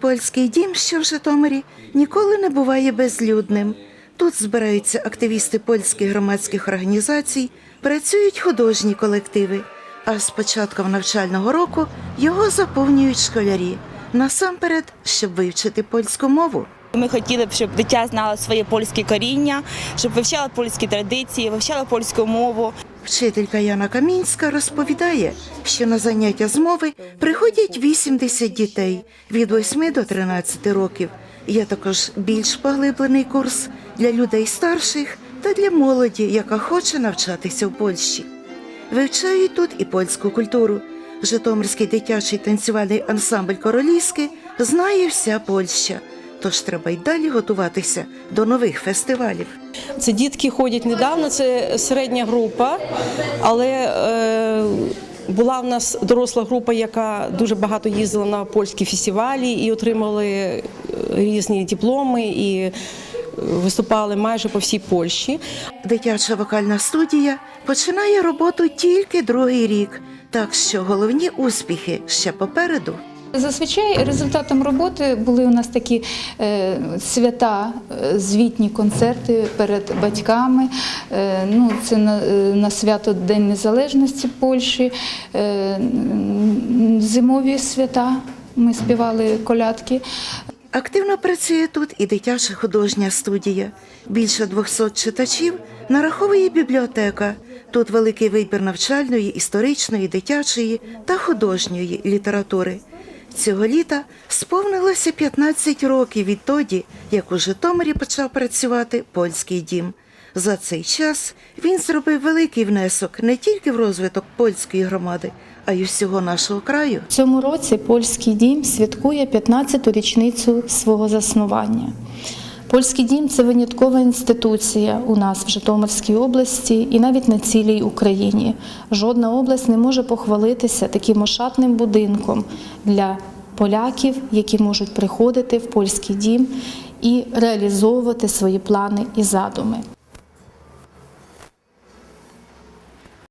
Польський дім, що в Житомирі, ніколи не буває безлюдним. Тут збираються активісти польських громадських організацій, працюють художні колективи. А з початком навчального року його заповнюють школярі насамперед, щоб вивчити польську мову. Ми хотіли б, щоб дитя знало своє польське коріння, щоб вивчало польські традиції, вивчало польську мову. Вчителька Яна Камінська розповідає, що на заняття з мови приходять 80 дітей від 8 до 13 років. Є також більш поглиблений курс для людей старших та для молоді, яка хоче навчатися в Польщі. Вивчають тут і польську культуру. Житомирський дитячий танцювальний ансамбль Королівський знає вся Польща. Тож треба й далі готуватися до нових фестивалів. Це дітки ходять недавно, це середня група, але е, була в нас доросла група, яка дуже багато їздила на польські фестивалі і отримали е, різні дипломи і е, виступали майже по всій Польщі. Дитяча вокальна студія починає роботу тільки другий рік, так що головні успіхи ще попереду. Зазвичай результатом роботи були у нас такі е, свята, е, звітні концерти перед батьками. Е, ну, це на, свято День Незалежності Польщі, зимові свята. Ми співали колядки. Активно працює тут і дитяча художня студія. Більше 200 читачів нараховує бібліотека. Тут великий вибір навчальної, історичної, дитячої та художньої літератури. Цього літа сповнилося 15 років відтоді, як у Житомирі почав працювати польський дім. За цей час він зробив великий внесок не тільки в розвиток польської громади, а й усього нашого краю. В цьому році польський дім святкує 15-ту річницю свого заснування. Польський дім це виняткова інституція у нас в Житомирській області і навіть на цілій Україні. Жодна область не може похвалитися таким ошатним будинком для поляків, які можуть приходити в польський дім і реалізовувати свої плани і задуми.